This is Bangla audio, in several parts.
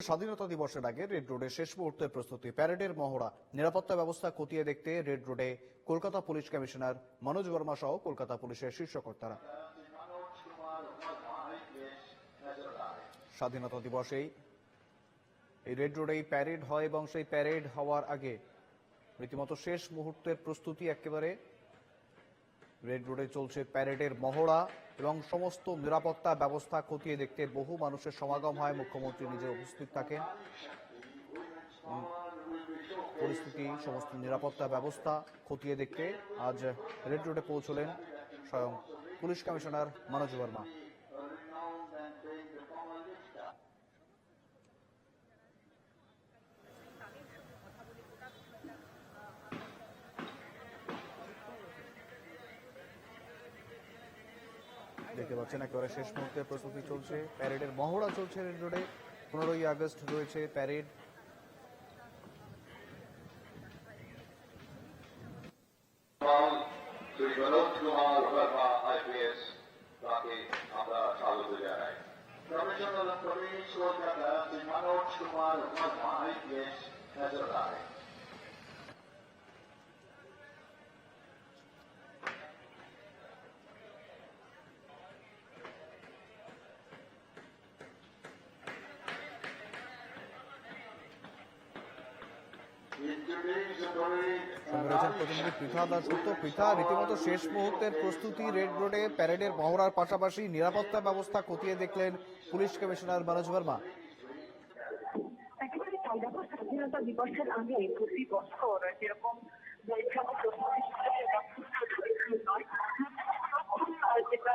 স্বাধীনতা দিবসের আগে রেড রোডে শেষ মুহূর্তের প্রস্তুতি প্যারেডের মহড়া, নিরাপত্তা ব্যবস্থা খতিয়ে দেখতে রেড রোডে কলকাতা পুলিশ কমিশনার মনোজ বর্মা সহ কলকাতা পুলিশের শীর্ষকর্তারা স্বাধীনতা দিবসেই এই রেড রোডেই প্যারেড হয় এবং সেই প্যারেড হওয়ার আগে রীতিমতো শেষ মুহূর্তের প্রস্তুতি একেবারে রেড রোডে চলছে প্যারেডের মহড়া এবং সমস্ত নিরাপত্তা ব্যবস্থা খতিয়ে দেখতে বহু মানুষের সমাগম হয়। মুখ্যমন্ত্রী নিজে উপস্থিত থাকেন। পরিস্থিতি, সমস্ত নিরাপত্তা ব্যবস্থা খতিয়ে দেখতে আজ রেড রোডে পৌঁছলেন স্বয়ং পুলিশ কমিশনার মনোজ বর্মা। দেখতে পাচ্ছেন, একেবারে শেষ মুহূর্তে প্রস্তুতি চলছে। প্যারেডের মহড়া চলছে রেড রোডে। পনেরোই আগস্ট রয়েছে প্যারেড। স্বাগত জানাই commissioner of police Kolkata Shri Manoj Kumar Verma IPS হেজারায় সঙ্গে রয়েছেন প্রতিনিধি পৃথা দাসগুপ্ত পৃথা, রীতিমতো শেষ মুহূর্তের প্রস্তুতি, রেড রোডে প্যারেডের মহড়ার পাশাপাশি নিরাপত্তা ব্যবস্থা খতিয়ে দেখলেন পুলিশ কমিশনার মনোজ বর্মা। স্বাধীনতা দিবসের আগে প্রতি বছর যেরকম বৈশাখ প্রস্তুতি চলে বা সুস্থ নয় আর যেটা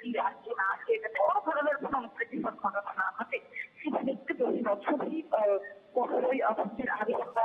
কি আছে না আছে এটাতে কোনো ধরনের কোনো অপ্রীতিকর ঘটনা ঘটে। সেটা দেখতে প্রতি বছরই পনেরোই আগস্টের আগে আমরা